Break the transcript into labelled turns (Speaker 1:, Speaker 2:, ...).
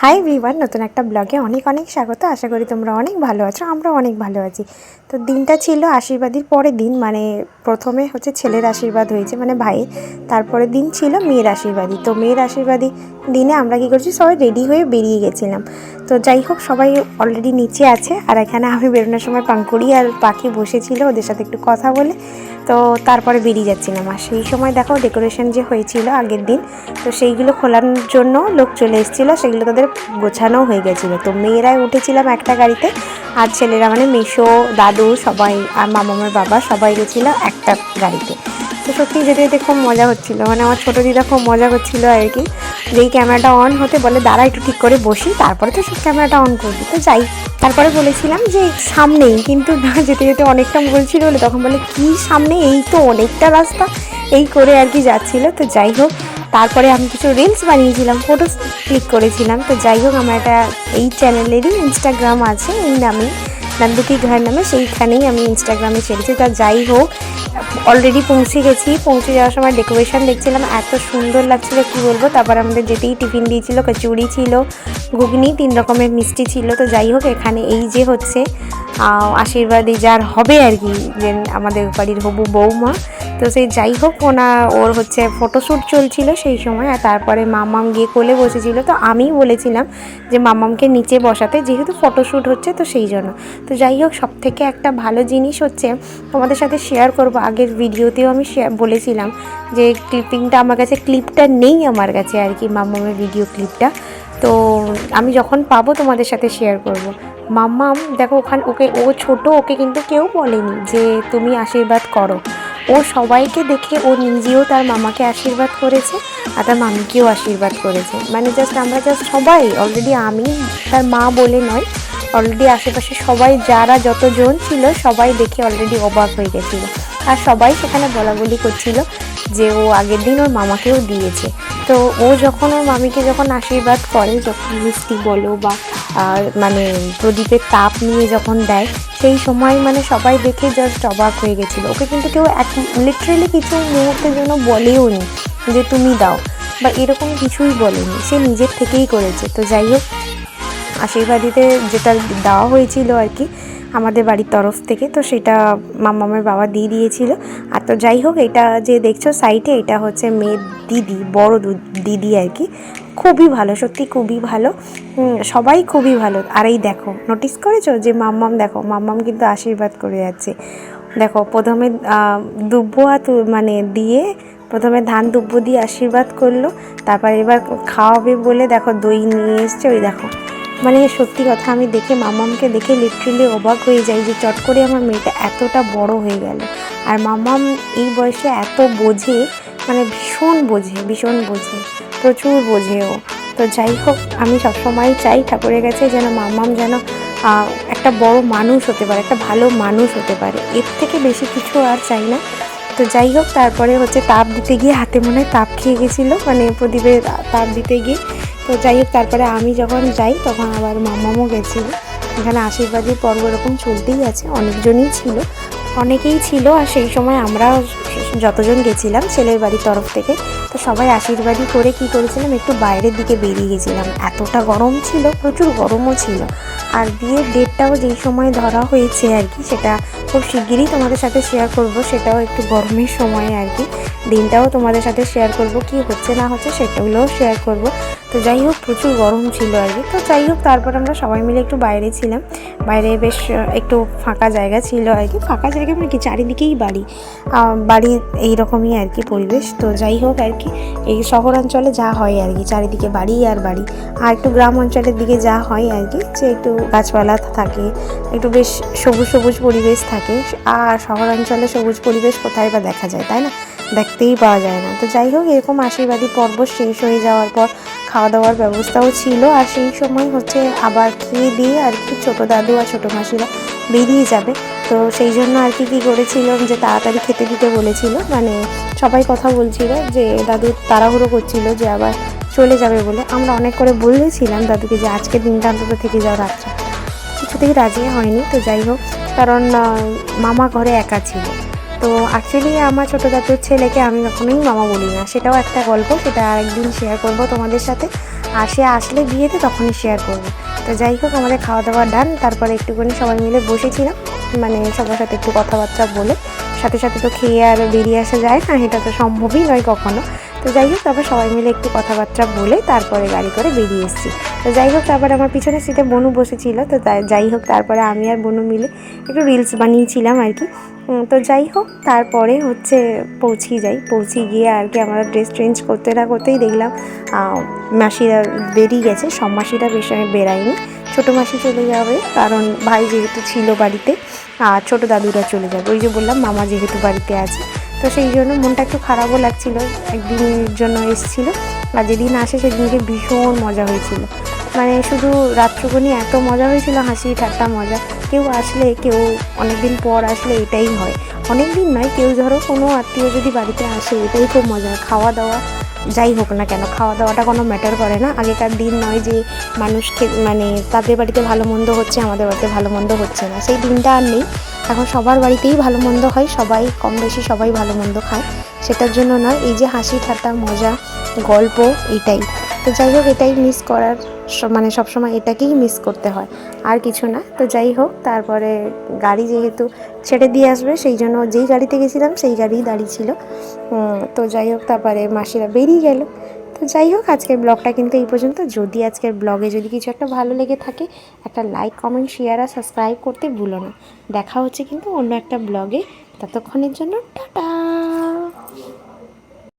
Speaker 1: Hi everyone নতুন একটা ব্লগে অনেক অনেক স্বাগত। আশা করি তোমরা অনেক ভালো আছো আমরা অনেক ভালো আছি। তো দিনটা ছিল আশীর্বাদের পরের দিন মানে প্রথমে হচ্ছে ছেলের আশীর্বাদ হয়েছে মানে ভাইয়ের। তারপরের দিন ছিল মেয়ের আশীর্বাদী তো মেয়ের আশীর্বাদী দিনে আমরা কী করছি, সবাই রেডি হয়ে বেরিয়ে গেছিলাম। তো যাই হোক, সবাই অলরেডি নিচে আছে। আর এখানে আমি বেরোনোর সময় পাঙ্কুড়ি আর পাখি বসেছিল, ওদের সাথে একটু কথা বলে। তো তারপরে বেরিয়ে যাচ্ছিলাম আর সেই সময় দেখো ডেকোরেশন যে হয়েছিল আগের দিন, তো সেইগুলো খোলার জন্য লোক চলে এসেছিল, সেগুলো তাদের গোছানো হয়ে গেছিল। তো মেয়েরাই উঠেছিলাম একটা গাড়িতে আর ছেলেরা মানে মেশো দাদু সবাই আর মামামের বাবা সবাই গেছিল একটা গাড়িতে। তো সত্যি যেতে যেতে খুব মজা হচ্ছিল মানে আমার ছোটো দিদা খুব মজা করছিল আর কি। যেই ক্যামেরাটা অন হতে বলে, দাঁড়া একটু ঠিক করে বসি, তারপরে তো সব ক্যামেরাটা অন করবি। তো যাই, তারপরে বলেছিলাম যে সামনেই, কিন্তু না, যেতে যেতে অনেকটা বলছিল বলে তখন বলে, কি সামনে? এই তো অনেকটা রাস্তা। এই করে আর কি যাচ্ছিল। তো যাই হোক, তারপরে আমি কিছু রিলস বানিয়েছিলাম ফটো ক্লিক করেছিলাম। তো যাই হোক, আমার একটা এই চ্যানেলেরই ইনস্টাগ্রাম আছে, এই নামে নন্দুকি ঘর নামে, সেইখানেই আমি ইনস্টাগ্রামে ছেড়েছি। তা যাই হোক অলরেডি পৌঁছে গেছি। পৌঁছে যাওয়ার সময় ডেকোরেশন দেখছিলাম, এত সুন্দর লাগছিল, কী বলব? তারপর আমাদের যেতেই টিফিন দিয়েছিল, কচুরি ছিল, ঘুগনি, তিন রকমের মিষ্টি ছিল। তো যাই হোক, এখানে এই যে হচ্ছে আশীর্বাদই আশীর্বাদী যার হবে আর কি যে আমাদের বাড়ির হবু বৌমা। তো সেই যাই হোক, ওনা, ওর হচ্ছে ফটোশ্যুট চলছিল সেই সময়, আর তারপরে মামাম গিয়ে কোলে বসেছিল। তো আমিই বলেছিলাম যে মামামকে নিচে বসাতে, যেহেতু ফটোশ্যুট হচ্ছে তো সেই জন্য। তো যাই হোক সব থেকে একটা ভালো জিনিস হচ্ছে, তোমাদের সাথে শেয়ার করব। আগের ভিডিওতেও আমি শেয়ার বলেছিলাম যে ক্লিপিংটা আমার কাছে ক্লিপটা নেই আমার কাছে আর কি, মামামের ভিডিও ক্লিপটা তো আমি যখন পাবো, তোমাদের সাথে শেয়ার করব। মাম্মাম দেখো ওখান, ওকে, ও ছোট, ওকে কিন্তু কেউ বলেনি যে তুমি আশীর্বাদ করো। ও সবাইকে দেখে ও নিজেও তার মামাকে আশীর্বাদ করেছে আর তার মামিকেও আশীর্বাদ করেছে। মানে জাস্ট আমরা জাস্ট সবাই অলরেডি আমি, তার মা বলে নয় অলরেডি আশেপাশে সবাই যারা যতজন ছিল সবাই দেখে অলরেডি অবাক হয়ে গেছিল। আর সবাই সেখানে বলা বলি করছিল যে ও আগের দিন ওর মামাকেও দিয়েছে। তো ও যখন ওর মামিকে যখন আশীর্বাদ করে, যখন মিষ্টি বলো বা মানে প্রদীপের তাপ নিয়ে যখন দেয়, সেই সময় মানে সবাই দেখে জাস্ট অবাক হয়ে গেছিল। ওকে কিন্তু কেউ এক লিটারেলি কিছু মুহূর্তের জন্য বলেও নি যে তুমি দাও, বা এরকম কিছুই বলেনি। সে নিজের থেকেই করেছে। তো যাই হোক, আশীর্বাদীতে যেটা দেওয়া হয়েছিল আর কি, আমাদের বাড়ির তরফ থেকে, তো সেটা মামামের বাবা দিয়ে দিয়েছিল। আর তো যাই হোক, এটা যে দেখছ সাইটে এটা হচ্ছে মেয়ের দিদি, বড় দিদি আর কি। খুবই ভালো সত্যি খুবই ভালো। সবাই খুবই ভালো। আর এই দেখো নোটিস করেছ যে মাম্মাম দেখো মাম্মাম কিন্তু আশীর্বাদ করে যাচ্ছে। দেখো প্রথমে আহ, দুব্বো হাত মানে দিয়ে প্রথমে ধান দুব্বো দিয়ে আশীর্বাদ করল তারপর এবার খাওয়াবে বলে দেখো দই নিয়ে এসছে। ওই দেখো মানে সত্যি কথা আমি দেখে মামামকে দেখে লিটারেলি অবাক হয়ে যাই যে চট করে আমার মেয়েটা এতটা বড় হয়ে গেল। আর মামাম এই বয়সে এত বোঝে মানে ভীষণ বোঝে ভীষণ বোঝে। প্রচুর বোঝেও। তো যাই হোক, আমি সবসময় চাই ঠাকুরের কাছে যেন মামাম যেন একটা বড় মানুষ হতে পারে, একটা ভালো মানুষ হতে পারে। এর থেকে বেশি কিছু আর চাই না। তো যাই হোক, তারপরে হচ্ছে তাপ দিতে গিয়ে হাতে মনে হয় তাপ খেয়ে গেছিল মানে প্রদীপের তাপ দিতে গিয়ে। তো যাই হোক, তারপরে আমি যখন যাই, তখন আবার মামামও গেছিল। এখানে আশীর্বাদের পর্ব এরকম চলতেই আছে, অনেকজনই ছিল। অনেকেই ছিল, আর সেই সময় আমরা যতজন গেছিলাম ছেলের বাড়ির তরফ থেকে। তো সবাই আশীর্বাদই করে কি করেছিলাম? একটু বাইরের দিকে বেরিয়ে গেছিলাম। এতটা গরম ছিল, প্রচুর গরমও ছিল। আর বিয়ের ডেটটাও যেই সময় ধরা হয়েছে আর কি, সেটা খুব শিগগিরই তোমাদের সাথে শেয়ার করব। সেটাও একটু গরমের সময় আর কি। দিনটাও তোমাদের সাথে শেয়ার করব, কি হচ্ছে না হচ্ছে সেটাগুলোও শেয়ার করব। তো যাই হোক, প্রচুর গরম ছিল আর কি। তো যাই হোক, তারপর আমরা সবাই মিলে একটু বাইরে ছিলাম। বাইরে বেশ একটু ফাঁকা জায়গা ছিল আর কি। ফাঁকা জায়গা মানে কি? চারিদিকেই বাড়ি। বাড়ি এইরকমই আর কি পরিবেশ। তো যাই হোক আর কি, এই শহরাঞ্চলে যা হয় আর কি, চারিদিকে বাড়ি আর বাড়ি। আর একটু গ্রাম অঞ্চলের দিকে যা হয় আর কি, যে একটু গাছপালা থাকে, একটু বেশ সবুজ সবুজ পরিবেশ থাকে। আর শহরাঞ্চলে সবুজ পরিবেশ কোথায় বা দেখা যায়, তাই না? দেখতেই পাওয়া যায় না। তো যাই হোক, এরকম আশীর্বাদী পর্ব শেষ হয়ে যাওয়ার পর খাওয়া দাওয়ার ব্যবস্থাও ছিল আর সেই সময় হচ্ছে আবার খেয়ে দিয়ে আর কি ছোটো দাদু আর ছোটো মাসিরা বেরিয়ে যাবে। তো সেই জন্য আর কি কী করেছিলাম যে তাড়াতাড়ি খেতে দিতে বলেছিল। মানে সবাই কথা বলছিল যে দাদু তাড়াহুড়ো করছিল যে আবার চলে যাবে বলে। আমরা অনেক করে বলেছিলাম দাদুকে যে আজকের দিনটা অন্তত থেকে যাও রাত্রে। কিছুতেই রাজি হয়নি। তো যাই হোক, কারণ মামা ঘরে একা ছিল। অ্যাকচুয়ালি আমার ছোটো দাদুর ছেলেকে আমি কখনোই মামা বলি না। সেটাও একটা গল্প, সেটা আরেকদিন শেয়ার করব তোমাদের সাথে। আর সে আসলে বিয়েতে তখনই শেয়ার করব। তো যাই হোক, আমাদের খাওয়া দাওয়া ডান তারপরে একটুখানি সবাই মিলে বসেছিলাম। মানে সবার সাথে একটু কথাবার্তা বলে। সাথে সাথে তো খেয়ে আর বেরিয়ে আসা যায় না, এটা তো সম্ভবই নয় কখনো। তো যাই হোক, তারপর সবাই মিলে একটু কথাবার্তা বলে তারপরে গাড়ি করে বেরিয়ে এসেছি। তো যাই হোক, তারপরে আমার পিছনে সিটে বনু বসেছিল। তো যাই হোক, তারপরে আমি আর বনু মিলে একটু রিলস বানিয়েছিলাম আর কি। তো যাই হোক, তারপরে হচ্ছে পৌঁছে যাই। পৌঁছে গিয়ে আর কি আমরা ড্রেস চেঞ্জ করতে না করতেই দেখলাম মাসিরা বেরিয়ে গেছে। সব মাসিরা বেশ বেরায়নি ছোটো মাসি চলে যাবে, কারণ ভাই যেহেতু ছিল বাড়িতে, আর ছোটো দাদুরা চলে যাবে। ওই যে বললাম, মামা যেহেতু বাড়িতে আছে তো সেই জন্য মনটা একটু খারাপও লাগছিল, একদিনের জন্য এসেছিল। আর যেদিন আসে সেদিনকে ভীষণ মজা হয়েছিল। মানে শুধু রাত্রকণি এত মজা হয়েছিল, হাসি ঠাট্টা মজা। কেউ আসলে, কেউ অনেক দিন পর আসলে এটাই হয়। অনেক দিন নয়, কেউ ধরো কোনো আত্মীয় যদি বাড়িতে আসে, এটাই খুব মজা। খাওয়া দাওয়া যাই হোক না কেন খাওয়া দাওয়াটা কোনো ম্যাটার করে না। আগেকার দিন নয় যে মানুষকে মানে তাদের বাড়িতে ভালো মন্দ হচ্ছে, আমাদের বাড়িতে ভালো মন্দ হচ্ছে না। সেই দিনটা আর নেই। এখন সবার বাড়িতেই ভালো মন্দ হয়, সবাই কম বেশি সবাই ভালো মন্দ খায়। সেটার জন্য নয়, এই যে হাসি ঠাট্টা, মজা, গল্প, এটাই। তো যাই হোক, এটাই মিস করার মানে সবসময় এটাকেই মিস করতে হয়। আর কিছু না। তো যাই হোক, তারপরে গাড়ি যেহেতু ছেড়ে দিয়ে আসবে, সেই জন্য যেই গাড়িতে গেছিলাম, সেই গাড়িই দাঁড়িয়ে ছিল। তো যাই হোক, তারপরে মাসিরা বেরিয়ে গেল। তো যাই হোক, আজকের ব্লগটা কিন্তু এই পর্যন্ত। যদি আজকের ব্লগে যদি কিছু একটা ভালো লেগে থাকে, একটা লাইক, কমেন্ট শেয়ার আর সাবস্ক্রাইব করতে ভুলো না। দেখা হচ্ছে কিন্তু অন্য একটা ব্লগে। ততক্ষণের জন্য টাটা!